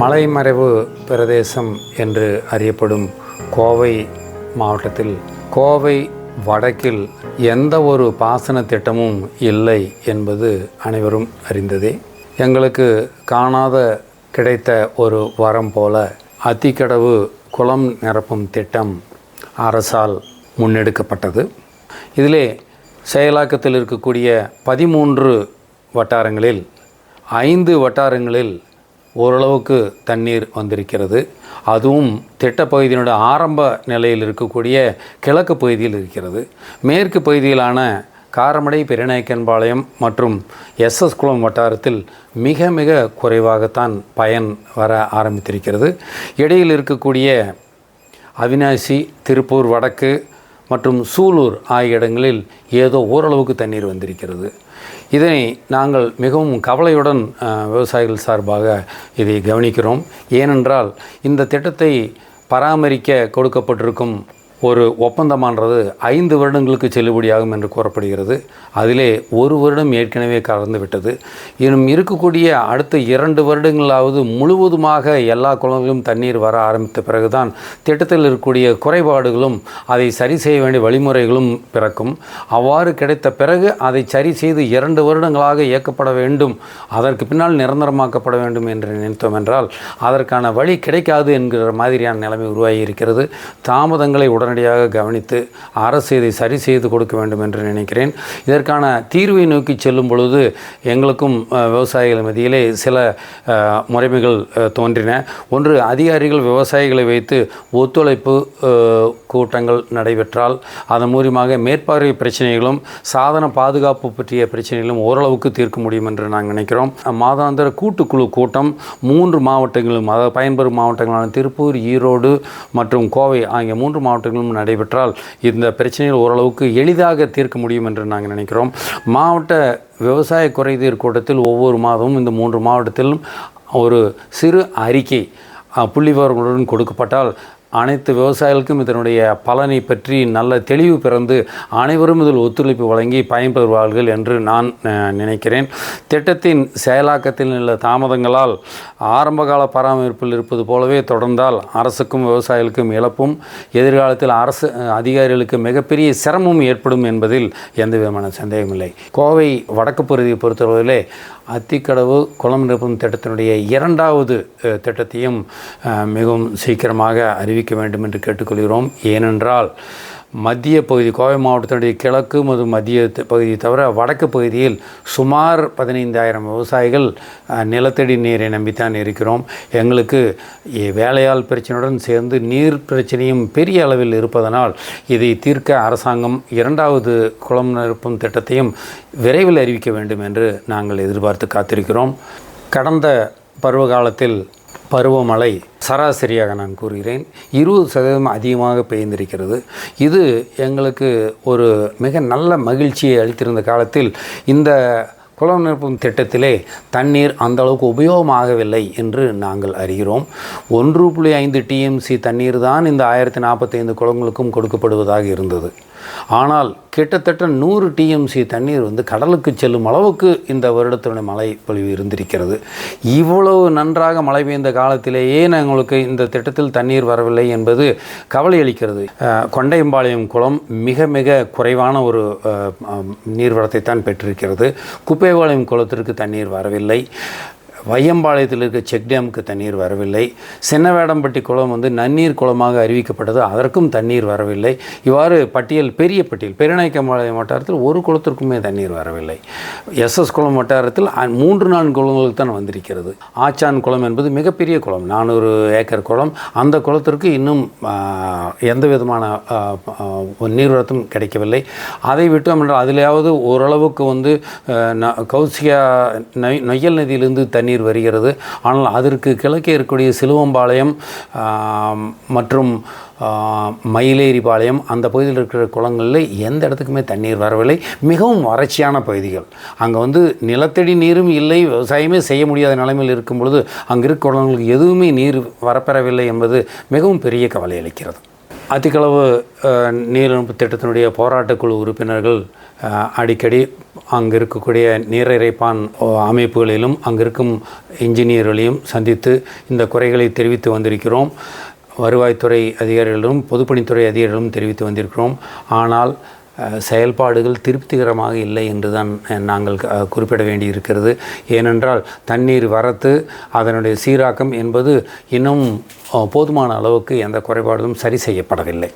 மலைமறைவு பிரதேசம் என்று அறியப்படும் கோவை மாவட்டத்தில் கோவை வடக்கில் எந்த ஒரு பாசன திட்டமும் இல்லை என்பது அனைவரும் அறிந்ததே. எங்களுக்கு காணாத கிடைத்த ஒரு வரம் போல அத்திக்கடவு குளம் நிரப்பும் திட்டம் அரசால் முன்னெடுக்கப்பட்டது. இதிலே செயலாக்கத்தில் இருக்கக்கூடிய பதிமூன்று வட்டாரங்களில் ஐந்து வட்டாரங்களில் ஓரளவுக்கு தண்ணீர் வந்திருக்கிறது. அதுவும் திட்டப்பகுதியினுடைய ஆரம்ப நிலையில் இருக்கக்கூடிய கிழக்கு பகுதியில் இருக்கிறது. மேற்கு பகுதியிலான காரமடை பெருநாயக்கன்பாளையம் மற்றும் எஸ்எஸ் குளம் வட்டாரத்தில் மிக மிக குறைவாகத்தான் பயன் வர ஆரம்பித்திருக்கிறது. இடையில் இருக்கக்கூடிய அவினாசி திருப்பூர் வடக்கு மற்றும் சூலூர் ஆகிய இடங்களில் ஏதோ ஓரளவுக்கு தண்ணீர் வந்திருக்கிறது. இதனை நாங்கள் மிகவும் கவலையுடன் விவசாயிகள் சார்பாக இதை கவனிக்கிறோம். ஏனென்றால் இந்த திட்டத்தை பராமரிக்க கொடுக்கப்பட்டிருக்கும் ஒரு ஒப்பந்தமானது ஐந்து வருடங்களுக்கு செல்லுபடியாகும் என்று கூறப்படுகிறது. அதிலே ஒரு வருடம் ஏற்கனவே கலந்து விட்டது. இன்னும் இருக்கக்கூடிய அடுத்த இரண்டு வருடங்களாவது முழுவதுமாக எல்லா குளங்களிலும் தண்ணீர் வர ஆரம்பித்த பிறகுதான் திட்டத்தில் இருக்கக்கூடிய குறைபாடுகளும் அதை சரி செய்ய வேண்டிய வழிமுறைகளும் பிறக்கும். அவ்வாறு கிடைத்த பிறகு அதை சரி செய்து இரண்டு வருடங்களாக இயக்கப்பட வேண்டும். அதற்கு பின்னால் நிரந்தரமாக்கப்பட வேண்டும் என்று நினைத்தோம் என்றால் அதற்கான வழி கிடைக்காது என்கிற மாதிரியான நிலைமை உருவாகி இருக்கிறது. தாமதங்களை உடன் உடனடியாக கவனித்து அரசு இதை சரி செய்து கொடுக்க வேண்டும் என்று நினைக்கிறேன். இதற்கான தீர்வை நோக்கி செல்லும் பொழுது எங்களுக்கும் விவசாயிகள் மத்தியிலே சில முறைமைகள் தோன்றின. ஒன்று அதிகாரிகள் விவசாயிகளை வைத்து ஒத்துழைப்பு கூட்டங்கள் நடைபெற்றால் அதன் மூலியமாக மேற்பார்வை பிரச்சனைகளும் சாதன பாதுகாப்பு பற்றிய பிரச்சனைகளும் ஓரளவுக்கு தீர்க்க முடியும் என்று நாங்கள் நினைக்கிறோம். மாதாந்திர கூட்டுக்குழு கூட்டம் மூன்று மாவட்டங்களும் அதாவது பயன்பெறும் மாவட்டங்களான திருப்பூர் ஈரோடு மற்றும் கோவை ஆகிய மூன்று மாவட்டங்களும் நடைபெற்றால் இந்த பிரச்சனைகள் ஓரளவுக்கு எளிதாக தீர்க்க முடியும் என்று நாங்கள் நினைக்கிறோம். மாவட்ட விவசாய குறைதீர் கூட்டத்தில் ஒவ்வொரு மாதமும் இந்த மூன்று மாவட்டத்திலும் ஒரு சிறு அறிக்கை புள்ளிவர்களுடன் கொடுக்கப்பட்டால் அனைத்து விவசாயிகளுக்கும் இதனுடைய பலனை பற்றி நல்ல தெளிவு பிறந்து அனைவரும் இதில் ஒத்துழைப்பு வழங்கி பயன்பெறுவார்கள் என்று நான் நினைக்கிறேன். திட்டத்தின் செயலாக்கத்தில் உள்ள தாமதங்களால் ஆரம்பகால பராமரிப்பில் இருப்பது போலவே தொடர்ந்தால் அரசுக்கும் விவசாயிகளுக்கும் இழப்பும் எதிர்காலத்தில் அரசு அதிகாரிகளுக்கு மிகப்பெரிய சிரமமும் ஏற்படும் என்பதில் எந்த விதமான சந்தேகமில்லை. கோவை வடக்கு பகுதியை பொறுத்தவரையிலே அத்திக்கடவு குளம் நிரப்பும் திட்டத்தினுடைய இரண்டாவது திட்டத்தையும் மிகவும் சீக்கிரமாக அறிவிக்க வேண்டும் என்று கேட்டுக்கொள்கிறோம். ஏனென்றால் மத்திய பகுதி கோவை மாவட்டத்தினுடைய கிழக்கு மற்றும் மத்திய பகுதி தவிர வடக்கு பகுதியில் சுமார் பதினைந்தாயிரம் விவசாயிகள் நிலத்தடி நீரை நம்பித்தான் இருக்கிறோம். எங்களுக்கு வேலையால் பிரச்சனையுடன் சேர்ந்து நீர் பிரச்சனையும் பெரிய அளவில் இருப்பதனால் இதை தீர்க்க அரசாங்கம் இரண்டாவது குளம் நிரப்பும் திட்டத்தையும் விரைவில் அறிவிக்க வேண்டும் என்று நாங்கள் எதிர்பார்த்து காத்திருக்கிறோம். கடந்த பருவகாலத்தில் பருவமழை சராசரியாக நான் கூறுகிறேன். இருபது சதவீதம் அதிகமாக பெய்ந்திருக்கிறது இது எங்களுக்கு ஒரு மிக நல்ல மகிழ்ச்சியை அளித்திருந்த காலத்தில் இந்த குளம் நிரப்பும் திட்டத்திலே தண்ணீர் அந்த அளவுக்கு உபயோகமாகவில்லை என்று நாங்கள் அறிகிறோம். ஒன்று புள்ளி ஐந்து டிஎம்சி தண்ணீர் தான் இந்த ஆயிரத்தி நாற்பத்தைந்து குளங்களுக்கும் கொடுக்கப்படுவதாக இருந்தது. ஆனால் கிட்டத்தட்ட நூறு டிஎம்சி தண்ணீர் வந்து கடலுக்கு செல்லும் அளவுக்கு இந்த வருடத்தினுடைய மழை பொழிவு இருந்திருக்கிறது. இவ்வளவு நன்றாக மழை பெய்ந்த காலத்திலேயே எங்களுக்கு இந்த திட்டத்தில் தண்ணீர் வரவில்லை என்பது கவலை அளிக்கிறது. கொண்டையம்பாளையம் குளம் மிக மிக குறைவான ஒரு நீர்வளத்தை தான் பெற்றிருக்கிறது. குப்பைபாளையம் குளத்திற்கு தண்ணீர் வரவில்லை. வையம்பாளையத்தில் இருக்க செக் டேமுக்கு தண்ணீர் வரவில்லை. சின்னவேடம்பட்டி குளம் வந்து நன்னீர் குளமாக அறிவிக்கப்பட்டது. அதற்கும் தண்ணீர் வரவில்லை. இவ்வாறு பட்டியல் பெரிய பட்டியல் பெருநாய்க்கம்பாளையம் வட்டாரத்தில் ஒரு குளத்திற்குமே தண்ணீர் வரவில்லை. எஸ்எஸ் குளம் வட்டாரத்தில் மூன்று நான்கு குளங்களுக்கு தான் வந்திருக்கிறது. ஆச்சான் குளம் என்பது மிகப்பெரிய குளம். நானூறு ஏக்கர் குளம். அந்த குளத்திற்கு இன்னும் எந்த விதமான நீர்வரத்தும் கிடைக்கவில்லை. அதை விட்டோம் என்றால் அதிலேயாவது ஓரளவுக்கு வந்து ந- கௌசியா நொய் நொய்யல் நதியிலிருந்து தண்ணீர் வருகிறது. ஆனால் அதற்கு கிழக்கே இருக்கக்கூடிய சிலுவம்பாளையம் மற்றும் மயிலேரிபாளையம் அந்த பகுதியில் இருக்கிற குளங்களில் எந்த இடத்துக்குமே தண்ணீர் வரவில்லை. மிகவும் வறட்சியான பகுதிகள். அங்கே வந்து நிலத்தடி நீரும் இல்லை. விவசாயமே செய்ய முடியாத நிலைமையில் இருக்கும் பொழுது அங்கே இருக்கிற குளங்களுக்கு எதுவுமே நீர் வரப்பெறவில்லை என்பது மிகவும் பெரிய கவலை அளிக்கிறது. அதிகளவு நீரிழப்பு திட்டத்தினுடைய போராட்டக்குழு உறுப்பினர்கள் அடிக்கடி அங்கே இருக்கக்கூடிய நீர் இறைப்பான் அமைப்புகளிலும் அங்கே இருக்கும் இன்ஜினியர்களையும் சந்தித்து இந்த குறைகளை தெரிவித்து வந்திருக்கிறோம். வருவாய்த்துறை அதிகாரிகளிடம் பொதுப்பணித்துறை அதிகாரிகளும் தெரிவித்து வந்திருக்கிறோம். ஆனால் செயல்பாடுகள் திருப்திகரமாக இல்லை என்று தான் நாங்கள் குறிப்பிட வேண்டியிருக்கிறது. ஏனென்றால் தண்ணீர் வரத்து அதனுடைய சீராக்கம் என்பது இன்னும் போதுமான அளவுக்கு எந்த குறைபாடும் சரி செய்யப்படவில்லை.